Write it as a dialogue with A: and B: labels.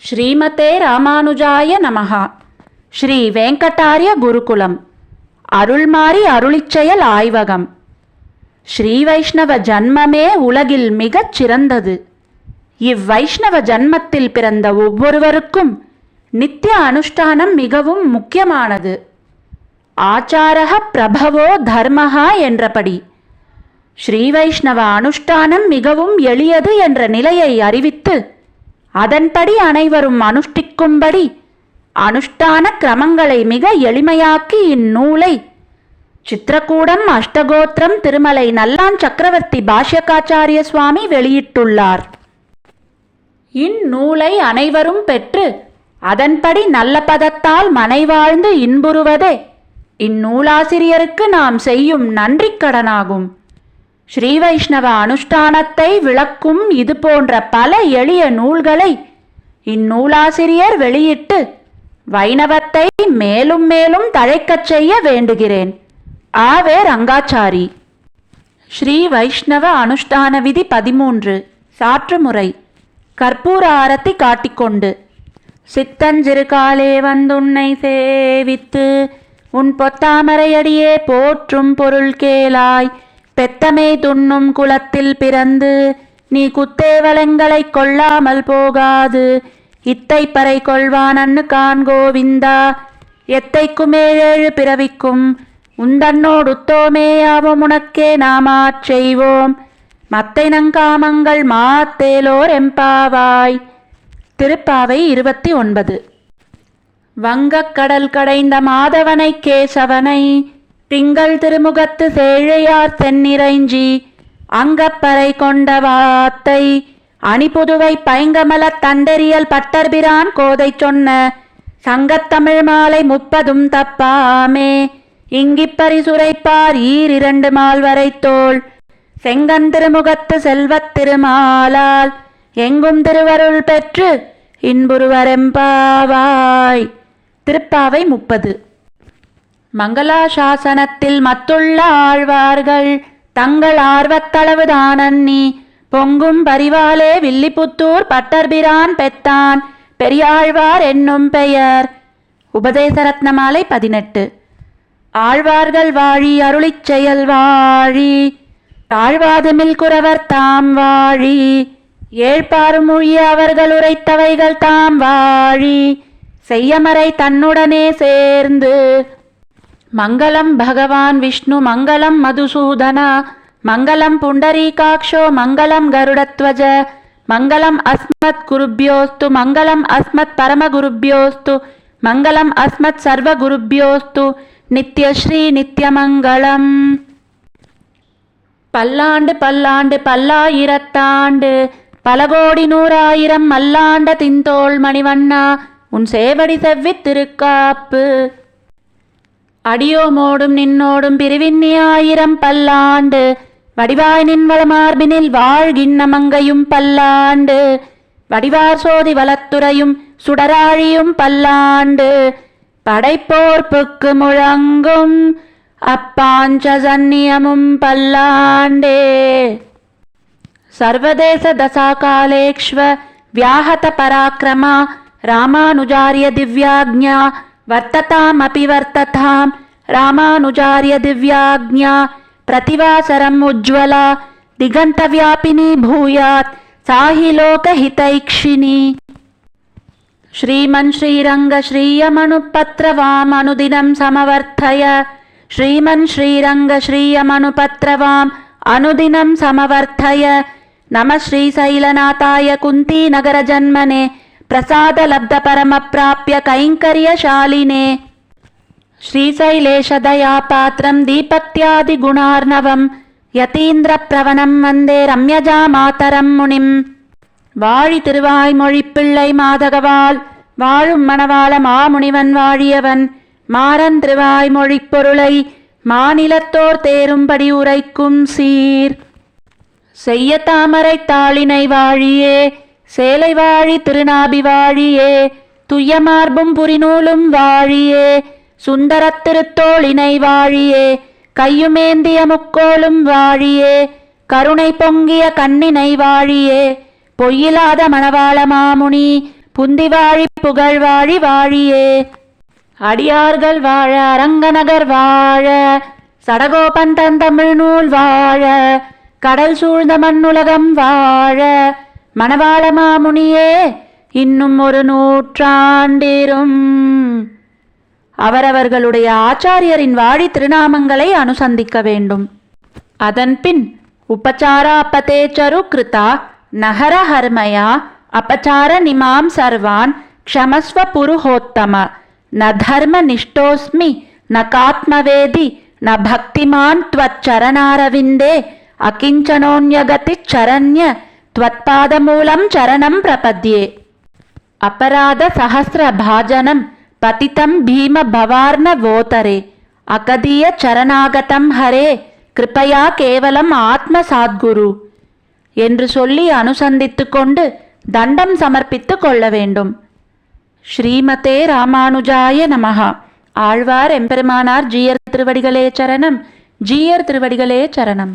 A: ஸ்ரீமதே ராமானுஜாய நமஹா. ஸ்ரீ வெங்கடாரிய குருகுலம். அருள்மாரி அருளிச்செயல் ஆய்வகம். ஸ்ரீ வைஷ்ணவ ஜன்மமே உலகில் மிகச் சிறந்தது இவ்வைஷ்ணவ ஜன்மத்தில் பிறந்த ஒவ்வொருவருக்கும் நித்திய அனுஷ்டானம் மிகவும் முக்கியமானது. ஆச்சாரக பிரபவோ தர்மஹா என்றபடி. ஸ்ரீ வைஷ்ணவ அனுஷ்டானம் மிகவும் எளியது என்ற நிலையை அறிவித்து அதன்படி அனைவரும் அனுஷ்டிக்கும்படி அனுஷ்டான கிரமங்களை மிக எளிமையாக்கி இந்நூலை சித்திரக்கூடம் அஷ்டகோத்திரம் திருமலை நல்லான் சக்கரவர்த்தி பாஷ்யகாச்சாரிய சுவாமி வெளியிட்டுள்ளார். இந்நூலை அனைவரும் பெற்று அதன்படி நல்ல பதத்தால் மனைவாழ்ந்து இன்புறுவதே. இந்நூலாசிரியருக்கு நாம் செய்யும் நன்றிக் கடனாகும். ஸ்ரீ வைஷ்ணவ அனுஷ்டானத்தை விளக்கும் இது போன்ற பல எளிய நூல்களை இந்நூலாசிரியர் வெளியிட்டு வைணவத்தை மேலும் மேலும் தழைக்கச் செய்ய வேண்டுகிறேன். ஆவே ரங்காச்சாரி. ஸ்ரீ வைஷ்ணவ அனுஷ்டான விதி பதிமூன்று. சாற்றுமுறை கற்பூர ஆரத்தி காட்டிக்கொண்டு. சித்தஞ்சிறு காலே வந்துன்னை சேவித்து உன் பொத்தாமரையடியே போற்றும் பொருள் கேளாய். பெத்தமே துண்ணும் குலத்தில் பிறந்து நீ குத்தேவலங்களைக் கொள்ளாமல் போகாது. இத்தை பறை கொள்வானன்னு காண்கோவிந்தா எத்தைக்குமேழேழு பிறவிக்கும் உந்தன்னோடுத்தோமேயாவும் உனக்கே நாமாச் செய்வோம். மத்தை நங்காமங்கள் மாத்தேலோர் எம்பாவாய். திருப்பாவை இருபத்தி ஒன்பது. வங்கக்கடல் கடைந்த மாதவனை கேசவனை திங்கள் திருமுகத்து சேழையார் தென்னிறைஞ்சி அங்கப்பறை கொண்ட வாத்தை அணிபுதுவை பைங்கமல தண்டறியல் பட்டர்பிரான் கோதை சொன்ன சங்கத்தமிழ் மாலை முப்பதும் தப்பாமே இங்கிப்பரி சுரைப்பார் ஈர் இரண்டு மால் வரை தோல் செங்கன் திருமுகத்து செல்வத் திருமாலால் எங்கும் திருவருள் பெற்று இன்புருவரெம்பாவாய். திருப்பாவை முப்பது. மங்களாசாசனத்தில் மத்துள்ள ஆழ்வார்கள் தங்கள் ஆர்வத்தளவுதானன்னி பொங்கும் பரிவாலே வில்லிபுத்தூர் பட்டர்பிரான் பெத்தான். பெரியாழ்வார் என்னும் பெயர். உபதேச ரத்னமாலை பதினெட்டு. ஆழ்வார்கள் வாழி அருளிச் செயல் வாழி. தாழ்வாதுமில் குறவர் தாம் வாழி. ஏழ்பாறு மொழி அவர்கள் உரைத்தவைகள் தாம் வாழி செய்யமறை தன்னுடனே சேர்ந்து. மங்களம் பகவான் விஷ்ணு மங்களம் மதுசூதனா மங்களம் புண்டரீகாக்ஷோ மங்களம் கருடத்வஜ மங்களம் அஸ்மத் குருபியோஸ்து மங்களம் அஸ்மத் பரமகுருப்யோஸ்து மங்களம் அஸ்மத் சர்வகுருப்யோஸ்து நித்யஸ்ரீ நித்யமங்களம் பல்லாண்டு பல்லாண்டு பல்லாயிரத்தாண்டு பல கோடி நூறாயிரம் மல்லாண்ட தின்தோள் மணிவண்ணா உன் சேவடி செவ்வித் திருக்காப்பு. அடியோமோடும் நின்னோடும் பிரிவின் ஆயிரம் பல்லாண்டு வடிவாய் நின்வள மார்பினில் வாழ்கின்ன மங்கையும் பல்லாண்டு வடிவார் சோதி வளத்துறையும் சுடராழியும் பல்லாண்டு படைப்போர்ப்புக்கு முழங்கும் அப்பாஞ்ச சன்னியமும் பல்லாண்டே. सर्वदेशदशाकालेक्ष्व व्याहतपराक्रमा रामानुजार्यदिव्याज्ञा वर्ततामपि वर्ततां प्रतिवासरम् उज्ज्वला दिगन्तव्यापिनी भूयात् सा हि लोकहितैक्षिणी। श्रीमन् श्रीरङ्गयमनुपत्रवामनुदिनं समवर्थय श्रीमन् श्रीरङ्गश्रियमनुपत्रवाम् अनुदिनं समवर्तय నమ శ్రీశైలనాథాయ కుంతీనగర జన్మనే ప్రసాదలబ్ధ పరమప్రాప్య కైంకర్యశాలినే శ్రీశైలేశదయాపాత్రం దీపత్యాదిగుణార్ణవం யதீந்திரப்பிரவணம் வந்தே ரம்யஜா மாதரம் முனிம் வாழி திருவாய்மொழி பிள்ளை மாதகவால் வாழும் மணவாள மாமுனிவன் வாழியவன் மாறன் திருவாய்மொழி பொருளை மாநிலத்தோர் தேரும்படி உரைக்கும் சீர். செய்ய தாமரை தாளினை வாழியே சேலை வாழி திருநாபி வாழியே துய்யமார்பும் புரிநூலும் வாழியே சுந்தரத் திருத்தோளினை வாழியே கையுமேந்திய முக்கோலும் வாழியே கருணை பொங்கிய கண்ணினை வாழியே பொய்யிலாத மணவாள மாமுனி புந்தி வாழி புகழ் வாழி வாழியே. அடியார்கள் வாழ அரங்கநகர் வாழ சடகோபன் தந்தமிழ் நூல் வாழ கடல் சூழ்ந்த மண்ணுலகம் வாழ மணவாள மாமுனியே இன்னும் ஒரு நூற்றாண்டிரும். அவரவர்களுடைய ஆச்சாரியரின் வாழி திருநாமங்களை அனுசந்திக்க வேண்டும். அதன்பின் உபச்சாரா அப்பதேச்சரு கிருதா நகர ஹர்மயா அபச்சார நிமாம் சர்வான் க்ஷமஸ்வ புருஹோத்தம ந தர்ம நிஷ்டோஸ்மி ந காத்மவேதி ந பக்திமான் துவச்சரணாரவிந்தே அகிஞ்சனோன்யகதி சரண்ய त्वत्पादमूलं चरणं प्रपद्ये। अपराधसहस्रभाजनं पतितं भीमभवार्णवोतरे। அகதியச்சரணாகதம் ஹரே கிருப்பையா கேவலம் ஆத்ம சாத்குரு என்று சொல்லி அனுசந்தித்து கொண்டு தண்டம் சமர்ப்பித்து கொள்ள வேண்டும். ஸ்ரீமதே ராமானுஜாய நமகா ஆழ்வார் எம்பெருமானார் ஜீயர் திருவடிகளே சரணம் ஜீயர் திருவடிகளே சரணம்.